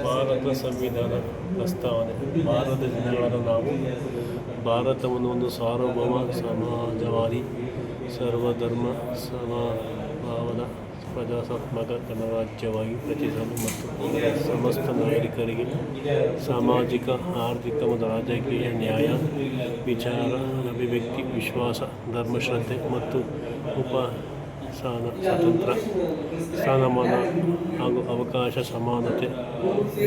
ಭಾರತ ಸಂವಿಧಾನ ಪ್ರಸ್ತಾವನೆ. ಭಾರತ ಜನಗಳನ್ನು ನಾವು ಭಾರತವನ್ನು ಒಂದು ಸಾರ್ವಭೌಮ ಸಮಾಜವಾದಿ, ಸರ್ವಧರ್ಮ, ಸಮಭಾವದ, ಪ್ರಜಾಸತ್ತಾತ್ಮಕ ಗಣರಾಜ್ಯವಾಗಿ ರಚಿಸಲು ಮತ್ತು ಸಮಸ್ತ ನಾಗರಿಕರಿಗೆ ಸಾಮಾಜಿಕ, ಆರ್ಥಿಕ ಮತ್ತು ರಾಜಕೀಯ ನ್ಯಾಯ, ವಿಚಾರ, ಅಭಿವ್ಯಕ್ತಿ, ವಿಶ್ವಾಸ ಧರ್ಮಶ್ರದ್ಧೆ ಮತ್ತು ಉಪಸ್ಥಾನ ಸ್ವತಂತ್ರ ಸ್ಥಾನಮಾನ ಹಾಗೂ ಅವಕಾಶ ಸಮಾನತೆ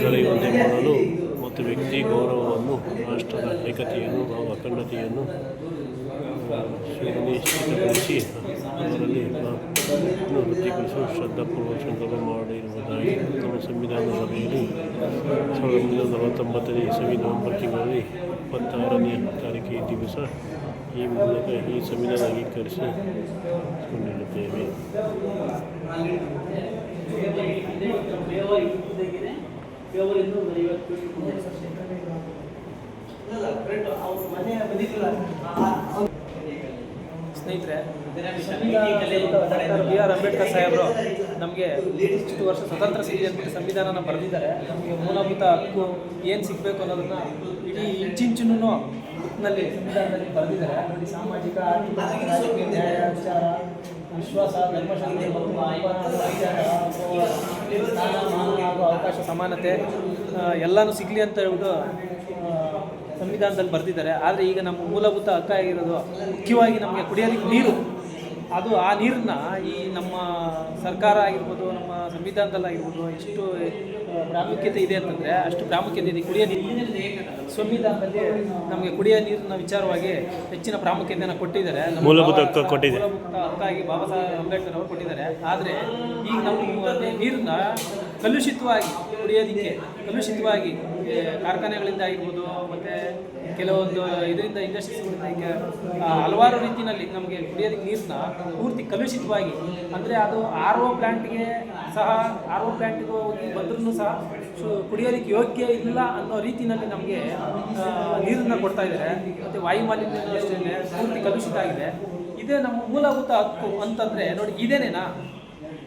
ದೊರೆಯುವಂತೆ ಮಾಡಲು ಮತ್ತು ವ್ಯಕ್ತಿ ಗೌರವವನ್ನು, ರಾಷ್ಟ್ರದ ಏಕತೆಯನ್ನು ಹಾಗೂ ಅಖಂಡತೆಯನ್ನು ಸುನಿಶ್ಚಿತಗೊಳಿಸಿ ಅದರಲ್ಲಿ ವೃತ್ತಿಗೊಳಿಸಲು ಶ್ರದ್ಧಾಪೂರ್ವಕ ಸಂಕಲ್ಪ ಮಾಡಿರುವುದಾಗಿ ನಮ್ಮ ಸಂವಿಧಾನ ಸಭೆಯಲ್ಲಿ ಸಾವಿರದ ಒಂಬೈನೂರ ನಲವತ್ತೊಂಬತ್ತನೇ ಇಸವಿ ನವೆಂಬರ್ ತಿಂಗಳಲ್ಲಿ ಇಪ್ಪತ್ತಾರನೇ ತಾರೀಕಿಗೆ ಸಹ ಈ ಮೂಲಕ ಈ ಸಂವಿಧಾನ ಅಂಗೀಕರಿಸಿ ಕೊಂಡಿರುತ್ತೇವೆ ಸ್ನೇಹಿತರೆ ಬಿ ಆರ್ ಅಂಬೇಡ್ಕರ್ ಸಾಹೇಬರು ನಮಗೆ ಇಷ್ಟು ವರ್ಷ ಸ್ವತಂತ್ರ ಸಿಗಲಿ ಅಂತ ಸಂವಿಧಾನನ ಬರೆದಿದ್ದಾರೆ. ನಮಗೆ ಮೂಲಭೂತ ಹಕ್ಕು ಏನು ಸಿಗಬೇಕು ಅನ್ನೋದನ್ನು ಇಡೀ ಇಂಚಿಂಚುನು ಬುಕ್ನಲ್ಲಿ ಸಂವಿಧಾನದಲ್ಲಿ ಬರೆದಿದ್ದಾರೆ. ನೋಡಿ ಸಾಮಾಜಿಕ, ಆರ್ಥಿಕ ವಿಚಾರ, ವಿಶ್ವಾಸ ಧರ್ಮಶಾಂತಿ ಮತ್ತು ಹಾಗೂ ಅವಕಾಶ, ಸಮಾನತೆ ಎಲ್ಲಾನು ಸಿಗಲಿ ಅಂತ ಹೇಳ್ಬಿಟ್ಟು ಸಂವಿಧಾನದಲ್ಲಿ ಬರ್ತಿದ್ದಾರೆ ಆದರೆ ಈಗ ನಮ್ಮ ಮೂಲಭೂತ ಹಕ್ಕ ಆಗಿರೋದು ಮುಖ್ಯವಾಗಿ ನಮಗೆ ಕುಡಿಯೋದಕ್ಕೆ ನೀರು. ಅದು ಆ ನೀರನ್ನ ಈ ನಮ್ಮ ಸರ್ಕಾರ ಆಗಿರ್ಬೋದು ನಮ್ಮ ಸಂವಿಧಾನದಲ್ಲಾಗಿರ್ಬೋದು ಎಷ್ಟು ಪ್ರಾಮುಖ್ಯತೆ ಇದೆ ಅಂತಂದರೆ ಅಷ್ಟು ಪ್ರಾಮುಖ್ಯತೆ ಇದೆ. ಕುಡಿಯೋ ನೀರು ಸಂವಿಧಾನದಲ್ಲಿ ನಮಗೆ ಕುಡಿಯೋ ನೀರಿನ ವಿಚಾರವಾಗಿ ಹೆಚ್ಚಿನ ಪ್ರಾಮುಖ್ಯತೆಯನ್ನು ಕೊಟ್ಟಿದ್ದಾರೆ. ಮೂಲಭೂತ ಕೊಟ್ಟಿದೆ. ಹಕ್ಕಾಗಿ ಬಾಬಾ ಸಾಹೇಬ್ ಅಂಬೇಡ್ಕರ್ ಅವರು ಕೊಟ್ಟಿದ್ದಾರೆ. ಆದರೆ ಈಗ ನಾವು ನೀರನ್ನ ಕಲುಷಿತವಾಗಿ ಕುಡಿಯೋದಕ್ಕೆ ಕಲುಷಿತವಾಗಿ ಕಾರ್ಖಾನೆಗಳಿಂದ ಆಗಿರ್ಬೋದು ಮತ್ತು ಕೆಲವೊಂದು ಇದರಿಂದ ಇಂಡಸ್ಟ್ರೀಸ್ಗಳಿಂದ ಈಗ ಹಲವಾರು ರೀತಿಯಲ್ಲಿ ನಮಗೆ ಕುಡಿಯೋದಕ್ಕೆ ನೀರನ್ನ ಪೂರ್ತಿ ಕಲುಷಿತವಾಗಿ, ಅಂದರೆ ಅದು ಆರ್ ಓ ಪ್ಲ್ಯಾಂಟ್ಗೆ ಸಹ ಆರ್ ಓ ಪ್ಲ್ಯಾಂಟ್ಗೆ ಹೋಗಿ ಬಂದ್ರೂ ಸಹ ಕುಡಿಯೋದಕ್ಕೆ ಯೋಗ್ಯ ಇಲ್ಲ ಅನ್ನೋ ರೀತಿಯಲ್ಲಿ ನಮಗೆ ನೀರನ್ನು ಕೊಡ್ತಾ ಇದ್ದಾರೆ ಮತ್ತು ವಾಯು ಮಾಲಿನ್ಯ ಅಷ್ಟೇ ಪೂರ್ತಿ ಕಲುಷಿತ ಆಗಿದೆ. ಇದೇ ನಮ್ಮ ಮೂಲಭೂತ ಹಕ್ಕು ಅಂತಂದರೆ, ನೋಡಿ, ಇದೇನೇನಾ?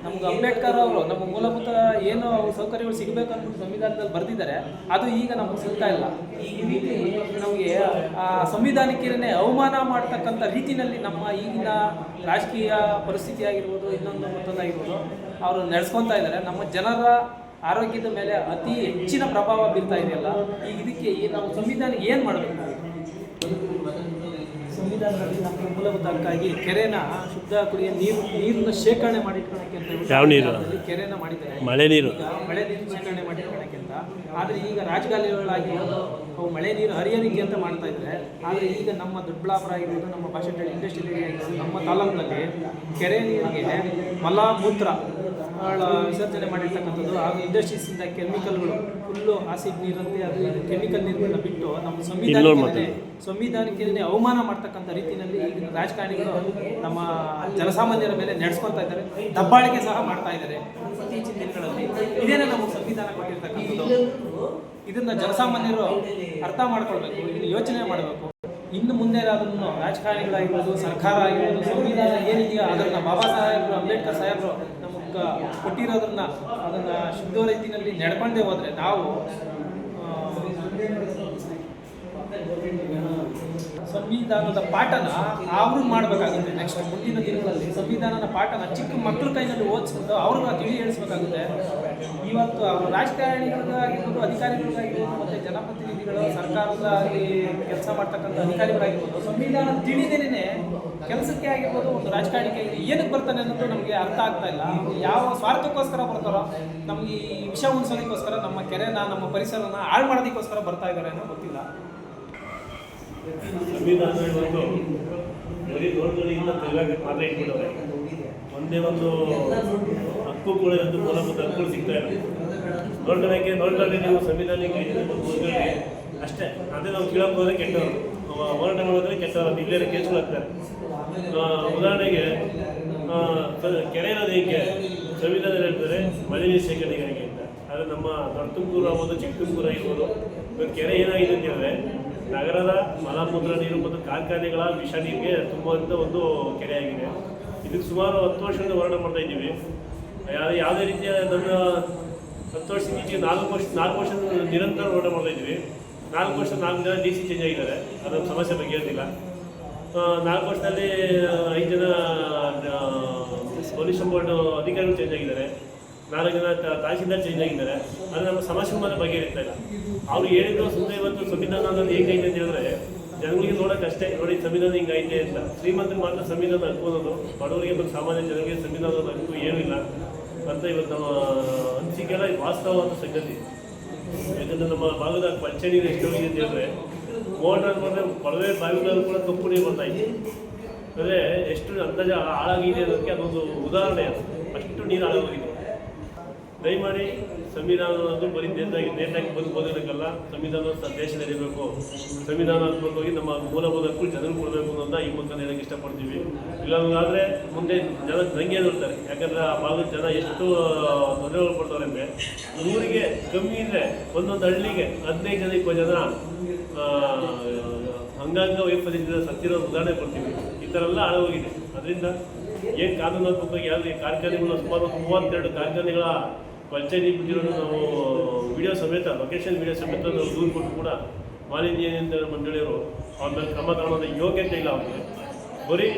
ನಮ್ಗೆ ಅಂಬೇಡ್ಕರ್ ಅವರು, ನಮ್ಮ ಮೂಲಭೂತ ಏನು ಸೌಕರ್ಯಗಳು ಸಿಗಬೇಕು ಅಂತ ಸಂವಿಧಾನದಲ್ಲಿ ಬರೆದಿದ್ದಾರೆ, ಅದು ಈಗ ನಮಗೆ ಸಿಗ್ತಾ ಇಲ್ಲ. ಈ ರೀತಿ ನಮಗೆ, ಆ, ಸಂವಿಧಾನಕ್ಕೇನೆ ಅವಮಾನ ಮಾಡ್ತಕ್ಕಂಥ ರೀತಿಯಲ್ಲಿ ನಮ್ಮ ಈಗಿನ ರಾಜಕೀಯ ಪರಿಸ್ಥಿತಿ ಆಗಿರ್ಬೋದು ಇನ್ನೊಂದು ಮತ್ತೊಂದಾಗಿರ್ಬೋದು, ಅವರು ನಡೆಸ್ಕೊತಾ ಇದ್ದಾರೆ. ನಮ್ಮ ಜನರ ಆರೋಗ್ಯದ ಮೇಲೆ ಅತಿ ಹೆಚ್ಚಿನ ಪ್ರಭಾವ ಬೀರ್ತಾ ಇದೆಯಲ್ಲ, ಈಗ ಇದಕ್ಕೆ ನಾವು ಸಂವಿಧಾನ ಏನು ಮಾಡಬೇಕು? ಸಂವಿಧಾನದಲ್ಲಿ ನಮಗೆ ಮೂಲಭೂತ ಹಕ್ಕಾಗಿ ಕೆರೆನ ಶುದ್ಧ ಕುಡಿಯ ನೀರು ನೀರನ್ನ ಶೇಖರಣೆ ಮಾಡಿಟ್ಕೊಳಕ್ಕೆ ಅಂತ ಯಾವ ನೀರು? ಕೆರೆನ ಮಾಡಿದ್ದಾರೆ. ಮಳೆ ನೀರು. ಮಳೆ ನೀರು ಶೇಖರಣೆ ಮಾಡಿಟ್ಕೊಳಕ್ಕೆ ಅಂತ. ಆದರೆ ಈಗ ರಾಜಕಾಲುವೆಗಳಾಗಿ ಅವು ಮಳೆ ನೀರು ಹರಿಯೋದಕ್ಕೆ ಅಂತ ಮಾಡ್ತಾ ಇದ್ದಾರೆ. ಆದರೆ ಈಗ ನಮ್ಮ ದೊಡ್ಡಬಳ್ಳಾಪುರ ಆಗಿರ್ಬೋದು ನಮ್ಮ ಭಾಷೆ ಇಂಡಸ್ಟ್ರಿ ಆಗಿರ್ಬೋದು ನಮ್ಮ ತಾಲೂಕಿನಲ್ಲಿ ಕೆರೆ ನೀರಿಗೆ ಮಲ ಮೂತ್ರ ವಿಸರ್ಜನೆ ಮಾಡಿರ್ತಕ್ಕಂಥದ್ದು. ಹಾಗೂ ಇಂಡಸ್ಟ್ರೀಸಿಂದ ಕೆಮಿಕಲ್ಗಳು ಫುಲ್ಲು ಆಸಿಡ್ ನೀರಂತೆ ಅದು ಕೆಮಿಕಲ್ ನೀರನ್ನ ಬಿಟ್ಟು ನಮ್ಮ ಸಂವಿಧಾನಕ್ಕೆ ಸಂವಿಧಾನಕ್ಕೆ ಅವಮಾನ ಮಾಡ್ತಕ್ಕಂಥ ರೀತಿಯಲ್ಲಿ ಈಗಿನ ರಾಜಕಾರಣಿಗಳು ನಮ್ಮ ಜನಸಾಮಾನ್ಯರ ಮೇಲೆ ನಡೆಸ್ಕೊತಾ ಇದ್ದಾರೆ. ದಬ್ಬಾಳಿಕೆ ಸಹ ಮಾಡ್ತಾ ಇದ್ದಾರೆ ಇತ್ತೀಚಿನ ದಿನಗಳಲ್ಲಿ. ಇದೇನೇ ನಮ್ಮ ಸಂವಿಧಾನ ಕೊಟ್ಟಿರ್ತಕ್ಕಂಥದ್ದು. ಇದನ್ನ ಜನಸಾಮಾನ್ಯರು ಅರ್ಥ ಮಾಡ್ಕೊಳ್ಬೇಕು ಇದನ್ನ ಯೋಚನೆ ಮಾಡಬೇಕು. ಇನ್ನು ಮುಂದೆ ಅದನ್ನು ರಾಜಕಾರಣಿಗಳಾಗಿರ್ಬೋದು ಸರ್ಕಾರ ಆಗಿರ್ಬೋದು ಸಂವಿಧಾನ ಏನಿದೆಯೋ ಅದನ್ನು ಬಾಬಾ ಸಾಹೇಬರು ಅಂಬೇಡ್ಕರ್ ಸಾಹೇಬರು ನಮಗೆ ಕೊಟ್ಟಿರೋದನ್ನ ಅದನ್ನು ಶುದ್ಧ ರೀತಿಯಲ್ಲಿ ನಡ್ಕೊಂಡೇ ಹೋದರೆ ನಾವು ಸಂವಿಧಾನದ ಪಾಠನ ಅವರು ಮಾಡಬೇಕಾಗುತ್ತೆ. ನೆಕ್ಸ್ಟ್ ಮುಂದಿನ ದಿನಗಳಲ್ಲಿ ಸಂವಿಧಾನದ ಪಾಠನ ಚಿಕ್ಕ ಮಕ್ಕಳ ಕೈನಲ್ಲಿ ಓದಿಸ್ಕೊಂಡು ಅವ್ರಿಗೆ ತಿಳಿ ಹೇಳಿಸ್ಬೇಕಾಗುತ್ತೆ ಇವತ್ತು ಅವರು ರಾಜಕಾರಣಿಗಳಿಗಾಗಿರ್ಬೋದು ಅಧಿಕಾರಿಗಳಿಗಾಗಿರ್ಬೋದು, ಮತ್ತು ಜನಪ್ರತಿನಿಧಿಗಳು, ಸರ್ಕಾರದ ಅಲ್ಲಿ ಕೆಲಸ ಮಾಡ್ತಕ್ಕಂಥ ಅಧಿಕಾರಿಗಳಾಗಿರ್ಬೋದು, ಸಂವಿಧಾನ ತಿಳಿದೇನೆ ಕೆಲಸಕ್ಕೆ ಆಗಿರ್ಬೋದು, ಒಂದು ರಾಜಕಾರಣಿಗೆ ಏನಕ್ಕೆ ಬರ್ತಾನೆ ಅನ್ನೋದು ನಮಗೆ ಅರ್ಥ ಆಗ್ತಾ ಇಲ್ಲ. ಯಾವ ಸ್ವಾರ್ಥಕ್ಕೋಸ್ಕರ ಬರ್ತಾರೋ, ನಮಗೆ ಈ ವಿಷ ಉಣಿಸೋದಕ್ಕೋಸ್ಕರ ನಮ್ಮ ಕೆರೆನ, ನಮ್ಮ ಪರಿಸರನ ಹಾಳು ಮಾಡೋದಕ್ಕೋಸ್ಕರ ಬರ್ತಾ ಇದ್ದಾರೆ ಅನ್ನೋ ಗೊತ್ತಿಲ್ಲ. ಸಂವಿಧಾನ ಇವತ್ತು ಬರೀ ದೊಡ್ಡ ತೆಲುಗಾಗಿ ಮಾತ್ರ ಇಟ್ಬಿಟ್ಟವ್ರೆ ಒಂದೇ ಒಂದು ಹಕ್ಕು ಕೂಡ ಇವತ್ತು ಮೂಲಭೂತ ಹಕ್ಕುಗಳು ಸಿಗ್ತಾ ಇಲ್ಲ. ನೋಡ್ಕೊಳ್ಳೋಕೆ ನೋಡ್ಕೊಳ್ಳಿ ನೀವು ಸಂವಿಧಾನಕ್ಕೆ ಅಷ್ಟೇ. ಅದೇ ನಾವು ಕೇಳಕ್ಕೆ ಹೋದ್ರೆ ಕೆಟ್ಟವರು. ಹೋರಾಟ ಮಾಡೋದ್ರೆ ಕೆಟ್ಟವರು. ಇಲ್ಲೇ ಕೇಸ್ಗಳು ಹಾಕ್ತಾರೆ ಉದಾಹರಣೆಗೆ ಕೆರೆ ಇರೋದು ಹೇಗೆ ಸಂವಿಧಾನ ಹೇಳ್ತಾರೆ ಮಳೆ ನೀರು ಶೇಖರಣೆಗಾಗಿ ಅಂತ. ಆದರೆ ನಮ್ಮ ದೊಡ್ಡ ತುಮಕೂರು ಆಗ್ಬೋದು ಚಿಕ್ಕ ತುಮಕೂರು ಆಗಿರ್ಬೋದು ಇವತ್ತು ಕೆರೆ ಏನಾಗಿದೆ ಅಂತ ಹೇಳಿದ್ರೆ ನಗರದ ಮಲಮೂತ್ರ ನೀರು ಮತ್ತು ಕಾರ್ಖಾನೆಗಳ ವಿಷ ನೀರಿಗೆ ತುಂಬುವಂಥ ಒಂದು ಕೆರೆಯಾಗಿದೆ. ಇದಕ್ಕೆ ಸುಮಾರು ಹತ್ತು ವರ್ಷದಿಂದ ಹೋರಾಟ ಮಾಡ್ತಾ ಇದ್ದೀವಿ. ಯಾವುದೇ ಯಾವುದೇ ರೀತಿಯ ನಮ್ಮ ಹತ್ತು ವರ್ಷದ ನೀತಿ ನಾಲ್ಕು ವರ್ಷ ನಾಲ್ಕು ವರ್ಷ ನಿರಂತರ ಹೋರಾಟ ಮಾಡ್ತಾ ಇದ್ದೀವಿ. ನಾಲ್ಕು ವರ್ಷ ನಾಲ್ಕು ಜನ ಡಿ ಸಿ ಚೇಂಜ್ ಆಗಿದ್ದಾರೆ. ಅದೊಂದು ಸಮಸ್ಯೆ ಬಗ್ಗೆ ಇರಲಿಲ್ಲ ನಾಲ್ಕು ವರ್ಷದಲ್ಲಿ ಐದು ಜನ ಪೊಲೀಸ್ ಬೋರ್ಡ್ ಅಧಿಕಾರಿಗಳು ಚೇಂಜ್ ಆಗಿದ್ದಾರೆ. ನಾಲ್ಕು ಜನ ತಹಸೀಲ್ದಾರ್ ಚೇಂಜ್ ಆಗಿದ್ದಾರೆ. ಅದು ನಮ್ಮ ಸಮಸ್ಯೆ ಮಾತ್ರ ಬಗೆಹರಿತಾ ಇಲ್ಲ ಅವ್ರು ಹೇಳಿದ್ರು ಸುಮ್ಮನೆ ಇವತ್ತು ಸಂವಿಧಾನ ಅನ್ನೋದು ಹೇಗೈತೆ ಅಂತ ಹೇಳಿದ್ರೆ, ಜನಗಳಿಗೆ ನೋಡೋಕೆ ಅಷ್ಟೇ. ನೋಡಿ, ಸಂವಿಧಾನ ಹಿಂಗೈತೆ ಅಂತ. ಶ್ರೀಮಂತರಿಗೆ ಮಾತ್ರ ಸಂವಿಧಾನ ಅನ್ಕೋದು ಬಡವರಿಗೆ ಮತ್ತು ಸಾಮಾನ್ಯ ಜನರಿಗೆ ಸಂವಿಧಾನದ ಹಕ್ಕು ಏನೂ ಇಲ್ಲ. ಅಂತ ಇವತ್ತು ನಮ್ಮ ಹಂಚಿಕೆಲ್ಲ ವಾಸ್ತವವಾದ ಸಂಗತಿ. ಯಾಕಂದರೆ ನಮ್ಮ ಭಾಗದ ಪಂಚ ನೀರು ಎಷ್ಟು ಅಂತ ಹೇಳಿದ್ರೆ ಮೋಟರ್ ಅನ್ಕೊಂಡ್ರೆ ಕೊಳವೆ ಬಾವಿಗಳಲ್ಲೂ ಕೂಡ ಕಪ್ಪು ನೀರು ಬರ್ತಾ ಇದೆ. ಅಂದರೆ ಎಷ್ಟು ಅಂದಾಜು ಹಾಳಾಗಿದೆ ಅನ್ನೋದಕ್ಕೆ ಅದೊಂದು ಉದಾಹರಣೆ ಅಷ್ಟು ನೀರು ಹಾಳಾಗೋಗಿದೆ. ದಯಮಾಡಿ ಸಂವಿಧಾನ ಅನ್ನೋದು ಬರೀ ದೇಶದಾಗಿ ನೇತಾಗಿ ಬಂದು ಓದೋದಕ್ಕಲ್ಲ ಸಂವಿಧಾನ ದೇಶದಲ್ಲಿರಬೇಕು ಸಂವಿಧಾನಾತ್ಮಕವಾಗಿ ನಮ್ಮ ಮೂಲಭೂತ ಹಕ್ಕು ಜನರು ಕೊಡಬೇಕು ಅನ್ನೋದನ್ನ ಈ ಮೂಲಕ ಹೇಳಕ್ಕೆ ಇಷ್ಟಪಡ್ತೀವಿ. ಇಲ್ಲಾಂದ್ರೆ ಮುಂದೆ ಜನ ದಂಗೆ ನೋಡ್ತಾರೆ ಯಾಕಂದರೆ ಆ ಭಾಗದ ಜನ ಎಷ್ಟು ತೊಂದರೆಗಳು ಕೊಡ್ತಾರೆ ಅಂದರೆ ಊರಿಗೆ ಕಮ್ಮಿ ಇದ್ದರೆ ಒಂದೊಂದು ಹಳ್ಳಿಗೆ ಹದಿನೈದು ಜನ ಇಪ್ಪತ್ತು ಜನ ಅಂಗಾಂಗ ವೈಫಲ್ಯದಿಂದ ಸತ್ತಿರೋ ಉದಾಹರಣೆ ಕೊಡ್ತೀವಿ. ಈ ಥರ ಎಲ್ಲ ಹಾಳಾಗೋಗಿದೆ ಅದರಿಂದ ಏನು ಕಾನೂನಾತ್ಮಕವಾಗಿ ಯಾವುದೇ ಕಾರ್ಖಾನೆಗಳು ಸುಮಾರು ಮೂವತ್ತೆರಡು ಕಾರ್ಖಾನೆಗಳ ಪಂಚಾಯತಿ ಬಿಟ್ಟಿರೋದು ನಾವು ವಿಡಿಯೋ ಸಮೇತ ಲೊಕೇಶನ್ ವಿಡಿಯೋ ಸಮೇತ ನಾವು ದೂರು ಕೊಟ್ಟು ಕೂಡ ಮಾಲಿನ್ಯ ಮಂಡಳಿಯವರು ಅವ್ರ ಮೇಲೆ ಕ್ರಮ ತಗೊಳ್ಳೋದ ಯೋಗ್ಯತೆ ಇಲ್ಲ ಅವ್ರಿಗೆ. ಬರೀ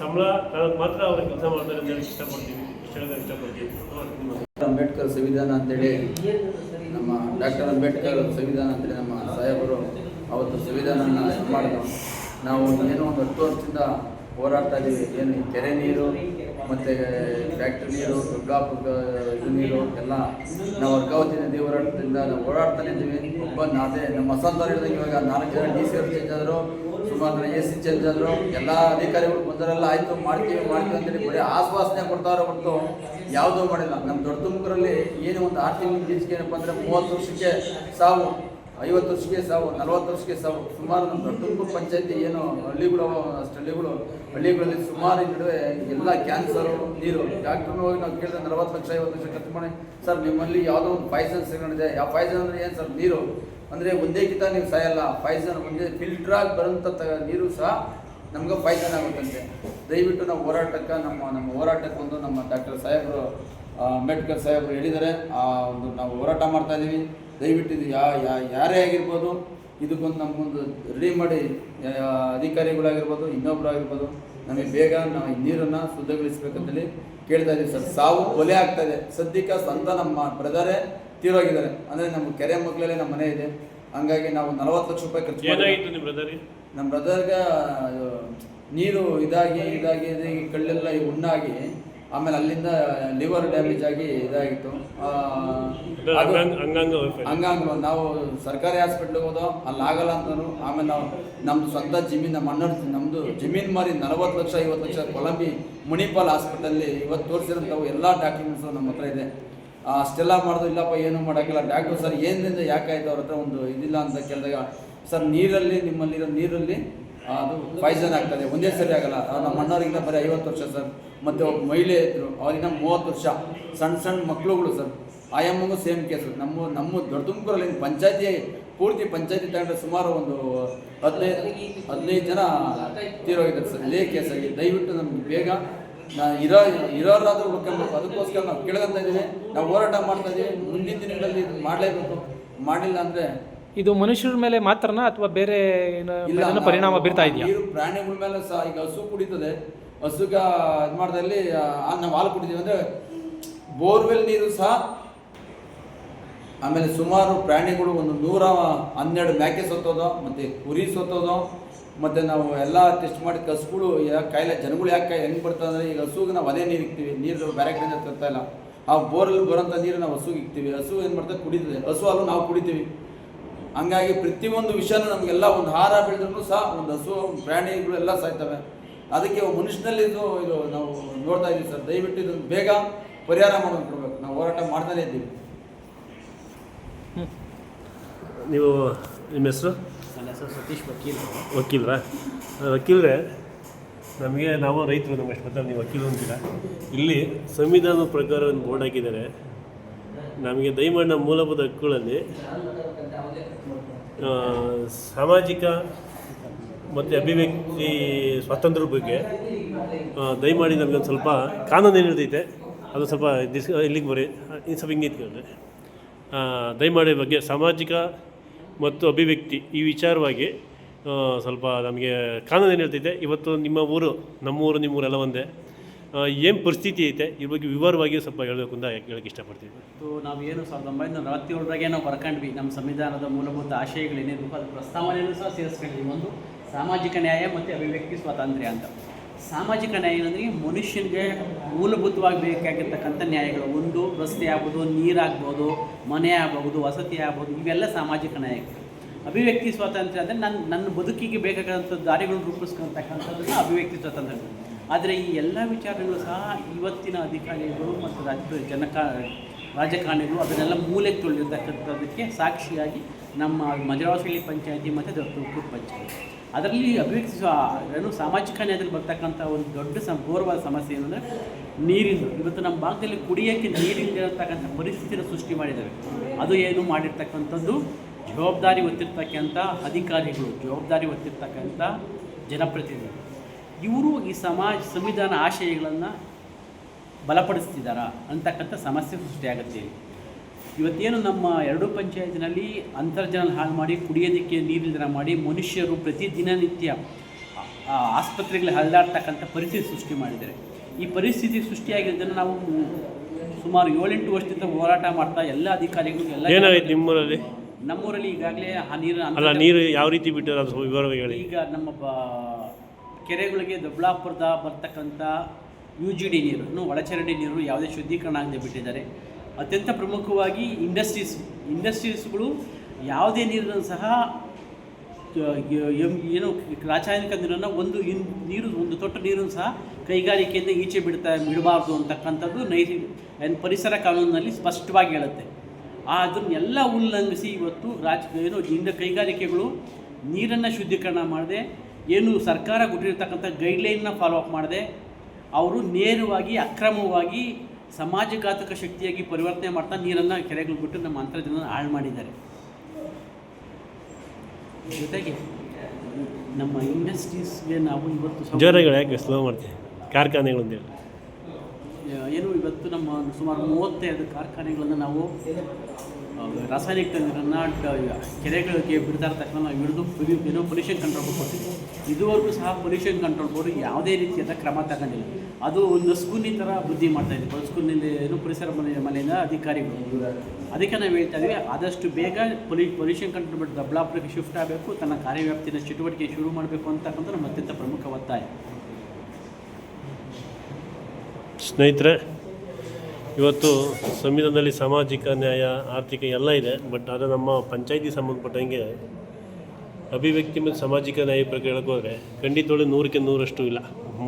ಸಂಬಳ ತಗೋದು ಮಾತ್ರ ಅವ್ರ ಕೆಲಸ ಮಾಡ್ತಾರೆ ಅಂತ ಹೇಳಿ ಇಷ್ಟಪಡ್ತೀವಿ. ಇಷ್ಟ ಇಷ್ಟಪಡ್ತೀವಿ. ಅಂಬೇಡ್ಕರ್ ಸಂವಿಧಾನ ಅಂತೇಳಿ ನಮ್ಮ ಡಾಕ್ಟರ್ ಅಂಬೇಡ್ಕರ್ ಸಂವಿಧಾನ ಅಂತೇಳಿ ನಮ್ಮ ಸಾಹೇಬರು ಅವತ್ತು ಸಂವಿಧಾನನ ಇದು ಮಾಡಿದ್ರು. ನಾವು ಏನೋ ಒಂದು ಹತ್ತು ವರ್ಷದಿಂದ ಹೋರಾಡ್ತಾ ಇದ್ದೀವಿ ಏನು ಕೆರೆ ನೀರು ಮತ್ತು ಫ್ಯಾಕ್ಟ್ರಿ ನೀರು ದುರ್ಗಾಪುರ ಇದು ನೀರು, ಎಲ್ಲ ನಾವು ವರ್ಗಾವತಿ ನದಿ ಹೋರಾಟದಿಂದ ನಾವು ಓಡಾಡ್ತಾನೆ ಇದ್ದೀವಿ. ಒಬ್ಬ ಅದೇ ನಮ್ಮ ಮಸಾಲ್ದಾರ್ ಹೇಳಿದಂಗೆ ಇವಾಗ ನಾಲ್ಕು ಜನ ಡಿ ಸಿ ಅವ್ರು ಚೇಂಜ್ ಆದರು, ಸುಮಾರು ಎ ಸಿ ಚೇಂಜ್ ಆದರು, ಎಲ್ಲ ಅಧಿಕಾರಿಗಳು ಬಂದರೆಲ್ಲ ಆಯಿತು, ಮಾಡ್ತೀವಿ ಮಾಡ್ತೀವಿ ಅಂತೇಳಿ ಬರೀ ಆಶ್ವಾಸನೆ ಕೊಡ್ತಾರೆ ಹೊರತು ಯಾವುದೂ ಮಾಡಿಲ್ಲ. ನಮ್ಮ ದೊಡ್ಡ ತುಮಕೂರಲ್ಲಿ ಏನು ಒಂದು ಆರ್ಥಿಕ ಇತ್ತೀಚೆಗೆ ಏನಪ್ಪ ಅಂದರೆ ಮೂವತ್ತು ವರ್ಷಕ್ಕೆ ಸಾವು. ಐವತ್ತು ವರ್ಷಕ್ಕೆ ಸಾವು, ನಲವತ್ತು ವರ್ಷಕ್ಕೆ ಸಾವು. ಸುಮಾರು ನಮ್ಮ ದೊಡ್ಡ ಪಂಚಾಯತಿ ಏನು ಹಳ್ಳಿಗಳು, ಅಷ್ಟು ಹಳ್ಳಿಗಳು, ಹಳ್ಳಿಗಳಲ್ಲಿ ಸುಮಾರು ಈ ನಡುವೆ ಎಲ್ಲ ಕ್ಯಾನ್ಸರು ನೀರು. ಡಾಕ್ಟ್ರನ್ನ ಹೋಗಿ ನಾವು ಕೇಳಿದ್ರೆ ನಲವತ್ತು ಲಕ್ಷ, ಐವತ್ತು ಲಕ್ಷ ಖರ್ಚು ಸರ್, ನಿಮ್ಮಲ್ಲಿ ಯಾವುದೋ ಒಂದು ಪಾಯ್ಸನ್ ಸಿಗೊಂಡಿದೆ ಯಾವ ಪಾಯ್ಸನ್ ಅಂದರೆ ಏನು ಸರ್? ನೀರು. ಅಂದರೆ ಒಂದೇ ಕಿತ ನೀವು ಸಾಯಲ್ಲ. ಪಾಯ್ಸನ್ ಒಂದೇ ಫಿಲ್ಟ್ರಾಗಿ ಬರೋಂಥ ನೀರು ಸಹ ನಮ್ಗೆ ಪಾಯ್ಸನ್ ಆಗುತ್ತಂತೆ. ದಯವಿಟ್ಟು ನಾವು ಹೋರಾಟಕ್ಕೆ, ನಮ್ಮ ನಮ್ಮ ಹೋರಾಟಕ್ಕೆ ಒಂದು ನಮ್ಮ ಡಾಕ್ಟರ್ ಸಾಹೇಬರು ಅಂಬೇಡ್ಕರ್ ಸಾಹೇಬರು ಹೇಳಿದ್ದಾರೆ. ಆ, ಒಂದು ನಾವು ಹೋರಾಟ ಮಾಡ್ತಾ ಇದ್ದೀವಿ ದಯವಿಟ್ಟು ಇದು ಯಾ ಯಾ- ಯಾರೇ ಆಗಿರ್ಬೋದು ಇದಕ್ಕೊಂದು ನಮಗೊಂದು ರೆಡಿ ಮಾಡಿ ಅಧಿಕಾರಿಗಳಾಗಿರ್ಬೋದು ಇನ್ನೊಬ್ರು ಆಗಿರ್ಬೋದು ನಮಗೆ ಬೇಗ ನಾವು ಈ ನೀರನ್ನು ಶುದ್ಧಗೊಳಿಸ್ಬೇಕಂತೇಳಿ ಕೇಳ್ತಾ ಇದ್ದೀವಿ ಸರ್. ಸಾವು ಒಲೆ ಆಗ್ತಾ ಇದೆ. ಸದ್ಯಕ್ಕೆ ಸ್ವಂತ ನಮ್ಮ ಬ್ರದರೇ ತೀರೋಗಿದ್ದಾರೆ. ಅಂದರೆ ನಮ್ಮ ಕೆರೆ ಮಕ್ಕಳಲ್ಲೇ ನಮ್ಮ ಮನೆ ಇದೆ. ಹಂಗಾಗಿ ನಾವು ನಲವತ್ತು ಲಕ್ಷ ರೂಪಾಯಿ ಖರ್ಚು ನಿಮ್ಮ ಬ್ರದರಿ ನಮ್ಮ ಬ್ರದರ್ಗೆ ನೀರು ಇದಾಗಿ ಇದಾಗಿ ಇದಾಗಿ ಕಳ್ಳೆಲ್ಲ ಈ ಹುಣ್ಣಾಗಿ ಆಮೇಲೆ ಅಲ್ಲಿಂದ ಲಿವರ್ ಡ್ಯಾಮೇಜ್ ಆಗಿ ಇದಾಗಿತ್ತು. ಹಂಗಾಗಿ ನಾವು ಸರ್ಕಾರಿ ಹಾಸ್ಪಿಟ್ಲಿಗೆ ಹೋದೋ ಅಲ್ಲಿ ಆಗಲ್ಲ ಅಂತಂದ್ರು ಆಮೇಲೆ ನಾವು ನಮ್ದು ಸ್ವಂತ ಜಮೀನು ನಮ್ಮ ನಮ್ದು ನಮ್ಮದು ಜಮೀನು ಮಾರಿ ನಲವತ್ತು ಲಕ್ಷ ಐವತ್ತು ಲಕ್ಷ ಕೊಲಂಬಿ ಮುನಿಪಾಲ್ ಹಾಸ್ಪಿಟಲ್ಲಿ ಇವತ್ತು ತೋರಿಸಿರೋಂಥವು ಎಲ್ಲ ಡಾಕ್ಯುಮೆಂಟ್ಸ್ ನಮ್ಮ ಹತ್ರ ಇದೆ. ಅಷ್ಟೆಲ್ಲ ಮಾಡೋದು ಇಲ್ಲಪ್ಪ ಏನು ಮಾಡೋಕ್ಕಿಲ್ಲ. ಡಾಕ್ಟರ್ ಸರ್ ಏನಿಂದ ಯಾಕಾಯ್ತು ಅವ್ರ ಹತ್ರ ಒಂದು ಇದಿಲ್ಲ ಅಂತ ಕೇಳಿದಾಗ ಸರ್ ನೀರಲ್ಲಿ ನಿಮ್ಮಲ್ಲಿರೋ ನೀರಲ್ಲಿ ಅದು ಪಾಯ್ಸನ್ ಆಗ್ತದೆ ಒಂದೇ ಸರಿ ಆಗಲ್ಲ. ನಮ್ಮ ಅಣ್ಣವ್ರಿಗಿಂತ ಬರೀ ಐವತ್ತು ವರ್ಷ ಸರ್ ಮತ್ತು ಒಬ್ಬ ಮಹಿಳೆ ಇದ್ದರು ಅವ್ರಿಗಿಂತ ಮೂವತ್ತು ವರ್ಷ. ಸಣ್ಣ ಸಣ್ಣ ಮಕ್ಕಳುಗಳು ಸರ್. ಆಯಮ್ಮಗೂ same case. ನಮ್ಮ ನಮ್ಮ ದೊಡ್ಡ ತುಮಕೂರಲ್ಲಿ ಪಂಚಾಯತಿ ಪೂರ್ತಿ ಪಂಚಾಯತಿ ತಗೊಂಡ್ರೆ ಸುಮಾರು ಒಂದು ಹದಿನೈದು ಹದಿನೈದು ಜನ ತೀರೋಗಿದ್ದಾರೆ ಸರ್. ಇದೇ ಕೇಸಾಗಿ ದಯವಿಟ್ಟು ನಮ್ಗೆ ಬೇಗ ನಾ ಇರೋ ಇರೋರಾದರೂ ಹುಡ್ಕೊಬೇಕು ಅದಕ್ಕೋಸ್ಕರ ನಾವು ಕೇಳ್ಕೊಂತ ಇದ್ದೀವಿ. ನಾವು ಹೋರಾಟ ಮಾಡ್ತಾ ಇದ್ದೀವಿ. ಮುಂದಿನ ದಿನಗಳಲ್ಲಿ ಇದು ಮಾಡಲೇಬೇಕು. ಮಾಡಿಲ್ಲ ಅಂದರೆ ಇದು ಮನುಷ್ಯರ ಮೇಲೆ ಮಾತ್ರನಾ ಅಥವಾ ಬೇರೆ ಪರಿಣಾಮ ಬೀರ್ತಾ ಇದೆಯಾ? ನೀರು ಪ್ರಾಣಿಗಳ ಮೇಲೆ ಸಹ ಈಗ ಹಸು ಕುಡಿತದೆ. ಹಸುಗ ಇದು ಮಾಡ್ದಲ್ಲಿ ನಾವು ಹಾಲು ಕುಡಿದೀವಿ ಅಂದರೆ ಬೋರ್ವೆಲ್ ನೀರು ಸಹ, ಆಮೇಲೆ ಸುಮಾರು ಪ್ರಾಣಿಗಳು ಒಂದು ನೂರ ಹನ್ನೆರಡು ಮ್ಯಾಕೆ ಸತ್ತೋದು, ಮತ್ತು ಕುರಿ ಸತ್ತೋದು, ಮತ್ತು ನಾವು ಎಲ್ಲ ಟೆಸ್ಟ್ ಮಾಡಿ ಯಾಕೆ ಕಾಯಿಲೆ, ಜನಗಳು ಯಾಕೆ ಹೆಂಗೆ ಬರ್ತದೆ ಅಂದರೆ ಈಗ ಹಸುಗೆ ನಾವು ಅದೇ ನೀರು ಇಕ್ತೀವಿ. ನೀರು ಬೇರೆ ಕಡೆಯಿಂದ ತರ್ತಾ ಇಲ್ಲ. ಆ ಬೋರಲ್ಲಿ ಬರೋಂಥ ನೀರು ನಾವು ಹಸುಗೆ ಇಕ್ತೀವಿ. ಹಸು ಏನು ಮಾಡ್ತಾರೆ ಕುಡಿತದೆ. ಹಸು ಹಾಲು ನಾವು ಕುಡಿತೀವಿ. ಹಂಗಾಗಿ ಪ್ರತಿಯೊಂದು ವಿಷಯನೂ ನಮಗೆಲ್ಲ ಒಂದು ಹಾರ ಬೆಳೆದ್ರೂ ಸಹ ಒಂದು ಹಸು ಪ್ರಾಣಿಗಳು ಎಲ್ಲ ಸಾಯ್ತವೆ. ಅದಕ್ಕೆ ಮನುಷ್ಯನಲ್ಲಿ ಇದು ಇದು ನಾವು ನೋಡ್ತಾ ಇದ್ದೀವಿ ಸರ್. ದಯವಿಟ್ಟು ಇದನ್ನು ಬೇಗ ಪರಿಹಾರ ಮಾಡೋದು ಕೊಡಬೇಕು. ನಾವು ಹೋರಾಟ ಮಾಡ್ತಾನೆ ಇದ್ದೀವಿ. ನೀವು ನಿಮ್ಮ ಹೆಸರು? ನನ್ನ ಹೆಸರು ಸತೀಶ್ ವಕೀಲ್. ವಕೀಲ್ರಾ? ವಕೀಲರೇ ನಮಗೆ ನಾವು ರೈತರು ನಮ್ಗೆ ಅಷ್ಟು ಗೊತ್ತಲ್ಲ ನೀವು ವಕೀಲರು ಅಂತೀರ? ಇಲ್ಲಿ ಸಂವಿಧಾನದ ಪ್ರಕಾರ ಒಂದು ಬೋರ್ಡ್ ಹಾಕಿದ್ದಾರೆ. ನಮಗೆ ದಯಮಾಡಿನ ಮೂಲಭೂತ ಹಕ್ಕುಗಳಲ್ಲಿ ಸಾಮಾಜಿಕ ಮತ್ತು ಅಭಿವ್ಯಕ್ತಿ ಸ್ವಾತಂತ್ರ್ಯದ ಬಗ್ಗೆ ದಯಮಾಡಿ ನಮಗೊಂದು ಸ್ವಲ್ಪ ಕಾನೂನು ಏನಿರ್ತೈತೆ ಅದು ಸ್ವಲ್ಪ ದಿಸ್ ಇಲ್ಲಿಗೆ ಬರೀ ಇನ್ನು ಸ್ವಲ್ಪ ಹಿಂಗೆ ಇಟ್ಕೊಂಡ್ರೆ ದಯಮಾಡಿ ಬಗ್ಗೆ ಸಾಮಾಜಿಕ ಮತ್ತು ಅಭಿವ್ಯಕ್ತಿ ಈ ವಿಚಾರವಾಗಿ ಸ್ವಲ್ಪ ನಮಗೆ ಕಾನೂನು ಏನು ಹೇಳ್ತೈತೆ, ಇವತ್ತು ನಿಮ್ಮ ಊರು, ನಮ್ಮೂರು, ನಿಮ್ಮೂರೆಲ್ಲ ಒಂದೇ. ಏನು ಪರಿಸ್ಥಿತಿ ಐತೆ ಈ ಬಗ್ಗೆ ವಿವರವಾಗಿ ಸ್ವಲ್ಪ ಹೇಳಬೇಕು ಅಂತ ಹೇಳಕ್ಕೆ ಇಷ್ಟಪಡ್ತೀವಿ ಇವತ್ತು ನಾವು ಏನು ಸಾವಿರದ ಒಂಬೈನೂರ ನಲವತ್ತೇಳರಾಗೆ ನಾವು ಬರ್ಕೊಂಡ್ವಿ ನಮ್ಮ ಸಂವಿಧಾನದ ಮೂಲಭೂತ ಆಶಯಗಳೇನಿರಬೇಕು ಅದು ಪ್ರಸ್ತಾವನೆಯನ್ನು ಸಹ ಸೇರಿಸ್ಕೊಂಡ್ವಿ ಒಂದು ಸಾಮಾಜಿಕ ನ್ಯಾಯ ಮತ್ತು ಅಭಿವ್ಯಕ್ತಿ ಸ್ವಾತಂತ್ರ್ಯ ಅಂತ. ಸಾಮಾಜಿಕ ನ್ಯಾಯ ಅಂದರೆ ಮನುಷ್ಯನಿಗೆ ಮೂಲಭೂತವಾಗಿ ಬೇಕಾಗಿರ್ತಕ್ಕಂಥ ನ್ಯಾಯಗಳು. ಒಂದು, ರಸ್ತೆ ಆಗ್ಬೋದು ನೀರಾಗ್ಬೋದು ಮನೆ ಆಗ್ಬೋದು, ವಸತಿ ಆಗ್ಬೋದು, ಇವೆಲ್ಲ ಸಾಮಾಜಿಕ ನ್ಯಾಯಗಳು. ಅಭಿವ್ಯಕ್ತಿ ಸ್ವಾತಂತ್ರ್ಯ ಅಂದರೆ ನನ್ನ ನನ್ನ ಬದುಕಿಗೆ ಬೇಕಾಗಿರೋಂಥ ದಾರಿಗಳನ್ನು ರೂಪಿಸ್ಕೊಳ್ತಕ್ಕಂಥದ್ದನ್ನು ಅಭಿವ್ಯಕ್ತಿ ಸ್ವಾತಂತ್ರ್ಯ ಆದರೆ ಈ ಎಲ್ಲ ವಿಚಾರಗಳು ಸಹ ಇವತ್ತಿನ ಅಧಿಕಾರಿಗಳು ಮತ್ತು ರಾಜ್ಯ ಜನಕ, ರಾಜಕಾರಣಿಗಳು ಅದನ್ನೆಲ್ಲ ಮೂಲೆ ತೊಳೆದಿರ್ತಕ್ಕಂಥದ್ದಕ್ಕೆ ಸಾಕ್ಷಿಯಾಗಿ ನಮ್ಮ ಮಜರಾಸಿಲಿ ಪಂಚಾಯಿತಿ ಮತ್ತು ದೊಡ್ಡ ಪಂಚಾಯತಿ. ಅದರಲ್ಲಿ ಅಭಿವ್ಯಕ್ತಿ ಏನು ಸಾಮಾಜಿಕ ನ್ಯಾಯದಲ್ಲಿ ಬರ್ತಕ್ಕಂಥ ಒಂದು ದೊಡ್ಡ ಸಮ ಗೌರವದ ಸಮಸ್ಯೆ ಏನಂದರೆ ನೀರಿಂದು. ಇವತ್ತು ನಮ್ಮ ಭಾಗದಲ್ಲಿ ಕುಡಿಯೋಕ್ಕೆ ನೀರಿಂದ ಇರತಕ್ಕಂಥ ಪರಿಸ್ಥಿತಿನ ಸೃಷ್ಟಿ ಮಾಡಿದ್ದಾರೆ. ಅದು ಏನು ಮಾಡಿರ್ತಕ್ಕಂಥದ್ದು ಜವಾಬ್ದಾರಿ ಹೊತ್ತಿರ್ತಕ್ಕಂಥ ಅಧಿಕಾರಿಗಳು, ಜವಾಬ್ದಾರಿ ಹೊತ್ತಿರ್ತಕ್ಕಂಥ ಜನಪ್ರತಿನಿಧಿಗಳು ಇವರು ಈ ಸಮಾಜ ಸಂವಿಧಾನ ಆಶಯಗಳನ್ನು ಬಲಪಡಿಸ್ತಿದ್ದಾರಾ ಅಂತಕ್ಕಂಥ ಸಮಸ್ಯೆ ಸೃಷ್ಟಿಯಾಗುತ್ತೆ. ಇವತ್ತೇನು ನಮ್ಮ ಎರಡು ಪಂಚಾಯತಿನಲ್ಲಿ ಅಂತರ್ಜಲ ಹಾಳು ಮಾಡಿ ಕುಡಿಯೋದಕ್ಕೆ ನೀರಿಲ್ದರ ಮಾಡಿ ಮನುಷ್ಯರು ಪ್ರತಿ ದಿನನಿತ್ಯ ಆ ಆಸ್ಪತ್ರೆಗಳಿಗೆ ಹರಿದಾಡ್ತಕ್ಕಂಥ ಪರಿಸ್ಥಿತಿ ಸೃಷ್ಟಿ ಮಾಡಿದ್ದಾರೆ. ಈ ಪರಿಸ್ಥಿತಿ ಸೃಷ್ಟಿಯಾಗಿದ್ದನ್ನು ನಾವು ಸುಮಾರು ಏಳೆಂಟು ವರ್ಷದಿಂದ ಹೋರಾಟ ಮಾಡ್ತಾ ಎಲ್ಲ ಅಧಿಕಾರಿಗಳು ಎಲ್ಲ ಏನಾಗೈತೆ ನಿಮ್ಮೂರಲ್ಲಿ? ನಮ್ಮೂರಲ್ಲಿ ಈಗಾಗಲೇ ಆ ನೀರು ಅಲ್ಲ ನೀರು ಯಾವ ರೀತಿ ಬಿಟ್ಟರೆ ಅದು ವಿವರವಾಗಿ ಈಗ ನಮ್ಮ ಕೆರೆಗಳಿಗೆ ದೊಡ್ಡಬಳ್ಳಾಪುರದ ಬರ್ತಕ್ಕಂಥ ಯು ಜಿ ಡಿ ನೀರು ಇನ್ನು ಒಳಚರಂಡಿ ನೀರು ಯಾವುದೇ ಶುದ್ಧೀಕರಣ ಆಗದೆ ಬಿಟ್ಟಿದ್ದಾರೆ. ಅತ್ಯಂತ ಪ್ರಮುಖವಾಗಿ ಇಂಡಸ್ಟ್ರೀಸ್, ಇಂಡಸ್ಟ್ರೀಸ್ಗಳು ಯಾವುದೇ ನೀರನ್ನು ಸಹ ಏನು ರಾಸಾಯನಿಕ ನೀರನ್ನು ಒಂದು ನೀರು, ಒಂದು ತೊಟ್ಟ ನೀರನ್ನು ಸಹ ಕೈಗಾರಿಕೆಯಿಂದ ಈಚೆ ಬಿಡ್ತಾ, ಬಿಡಬಾರ್ದು ಅಂತಕ್ಕಂಥದ್ದು ನೈತಿ ಪರಿಸರ ಕಾನೂನಿನಲ್ಲಿ ಸ್ಪಷ್ಟವಾಗಿ ಹೇಳುತ್ತೆ. ಅದನ್ನೆಲ್ಲ ಉಲ್ಲಂಘಿಸಿ ಇವತ್ತು ರಾಜ, ಏನು ಇಂದ ಕೈಗಾರಿಕೆಗಳು ನೀರನ್ನು ಶುದ್ಧೀಕರಣ ಮಾಡದೆ, ಏನು ಸರ್ಕಾರ ಕೊಟ್ಟಿರ್ತಕ್ಕಂಥ ಗೈಡ್ಲೈನ್ನ ಫಾಲೋ ಅಪ್ ಮಾಡದೆ, ಅವರು ನೇರವಾಗಿ, ಅಕ್ರಮವಾಗಿ ಸಮಾಜಘಾತಕ ಶಕ್ತಿಯಾಗಿ ಪರಿವರ್ತನೆ ಮಾಡ್ತಾ ನೀರನ್ನು ಕೆರೆಗಳು ಬಿಟ್ಟು ನಮ್ಮ ಅಂತರ್ಜಲ ಹಾಳು ಮಾಡಿದ್ದಾರೆ. ಜೊತೆಗೆ ನಮ್ಮ ಇಂಡಸ್ಟ್ರೀಸ್ಗೆ ನಾವು ಇವತ್ತು ಜೋರಗಳು ಜೋರಾಗಿ ಯಾಕೆ ಸ್ಲೋ ಮಾಡ್ತೀವಿ ಕಾರ್ಖಾನೆಗಳು ಏನು ಇವತ್ತು ನಮ್ಮ ಸುಮಾರು ಮೂವತ್ತೈದು ಕಾರ್ಖಾನೆಗಳನ್ನು ನಾವು ರಾಸಾಯನಿಕ ನೀರನ್ನು ಕೆರೆಗಳಿಗೆ ಬಿಡ್ತಾ ಇರ್ತಕ್ಕಂಥ ನಾವು ಹಿಡಿದು ಏನೋ ಪೊಲ್ಯೂಷನ್ ಕಂಟ್ರೋಲ್ ಬೋರ್ಡ್ ಕೊಟ್ಟಿದ್ದೀವಿ ಇದುವರೆಗೂ ಸಹ ಪೊಲ್ಯೂಷನ್ ಕಂಟ್ರೋಲ್ ಬೋರ್ಡ್ ಯಾವುದೇ ರೀತಿಯಾದ ಕ್ರಮ ತಗೊಂಡಿಲ್ಲ. ಅದು ಒಂದು ಸ್ಕೂಲಿನ ಥರ ಬುದ್ಧಿ ಮಾಡ್ತಾ ಇದೆ ಸ್ಕೂಲಿನಿಂದ ಏನು ಪರಿಸರ ಮನೆ, ಮನೆಯಿಂದ ಅಧಿಕಾರಿಗಳು. ಅದಕ್ಕೆ ನಾವು ಹೇಳ್ತಾ ಇದ್ದೀವಿ ಆದಷ್ಟು ಬೇಗ ಪೊಲಿ ಪೊಲ್ಯೂಷನ್ ಕಂಟ್ರೋಲ್ ಬೋರ್ಡ್ ದೊಡ್ಡಬಳ್ಳಾಪುರಕ್ಕೆ ಶಿಫ್ಟ್ ಆಗಬೇಕು, ತನ್ನ ಕಾರ್ಯವ್ಯಾಪ್ತಿನ ಚಟುವಟಿಕೆ ಶುರು ಮಾಡಬೇಕು ಅಂತಕ್ಕಂಥ ನಮ್ಮ ಅತ್ಯಂತ ಪ್ರಮುಖ ಒತ್ತಾಯ. ಸ್ನೇಹಿತರೆ ಇವತ್ತು ಸಂವಿಧಾನದಲ್ಲಿ ಸಾಮಾಜಿಕ ನ್ಯಾಯ, ಆರ್ಥಿಕ ಎಲ್ಲ ಇದೆ, ಬಟ್ ಆದರೆ ನಮ್ಮ ಪಂಚಾಯಿತಿ ಸಂಬಂಧಪಟ್ಟಂಗೆ ಅಭಿವ್ಯಕ್ತಿ ಮತ್ತು ಸಾಮಾಜಿಕ ನ್ಯಾಯ ಪ್ರಕಾರ ಹೇಳಕ್ಕೆ ಹೋದರೆ ಖಂಡಿತವಾಗ್ಲೂ ನೂರಕ್ಕೆ ನೂರಷ್ಟು ಇಲ್ಲ.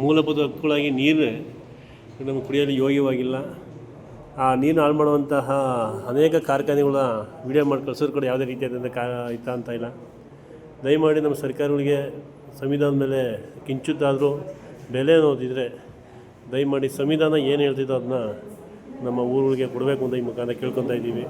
ಮೂಲಭೂತ ಹಕ್ಕುಗಳಾಗಿ ನೀರು ನಮ್ಗೆ ಕುಡಿಯಲು ಯೋಗ್ಯವಾಗಿಲ್ಲ. ಆ ನೀರು ಹಾಳು ಮಾಡುವಂತಹ ಅನೇಕ ಕಾರ್ಖಾನೆಗಳ ವಿಡಿಯೋ ಮಾಡಿ ಕಳ್ಸೋದ್ರ ಕೂಡ ಯಾವುದೇ ರೀತಿಯಾದಂಥ ಕಾ ಇತ್ತ ಅಂತ ಇಲ್ಲ. ದಯಮಾಡಿ ನಮ್ಮ ಸರ್ಕಾರಗಳಿಗೆ ಸಂವಿಧಾನದ ಮೇಲೆ ಕಿಂಚಿತ್ತಾದರೂ ಬೆಲೆ ಅನ್ನೋದಿದ್ರೆ ದಯಮಾಡಿ ಸಂವಿಧಾನ ಏನು ಹೇಳ್ತಿದ್ದೋ ಅದನ್ನ ನಮ್ಮ ಊರುಗಳಿಗೆ ಕೊಡಬೇಕು ಅಂತ ಈ ಮುಖಾಂತರ ಕೇಳ್ಕೊತಾ ಇದ್ದೀವಿ.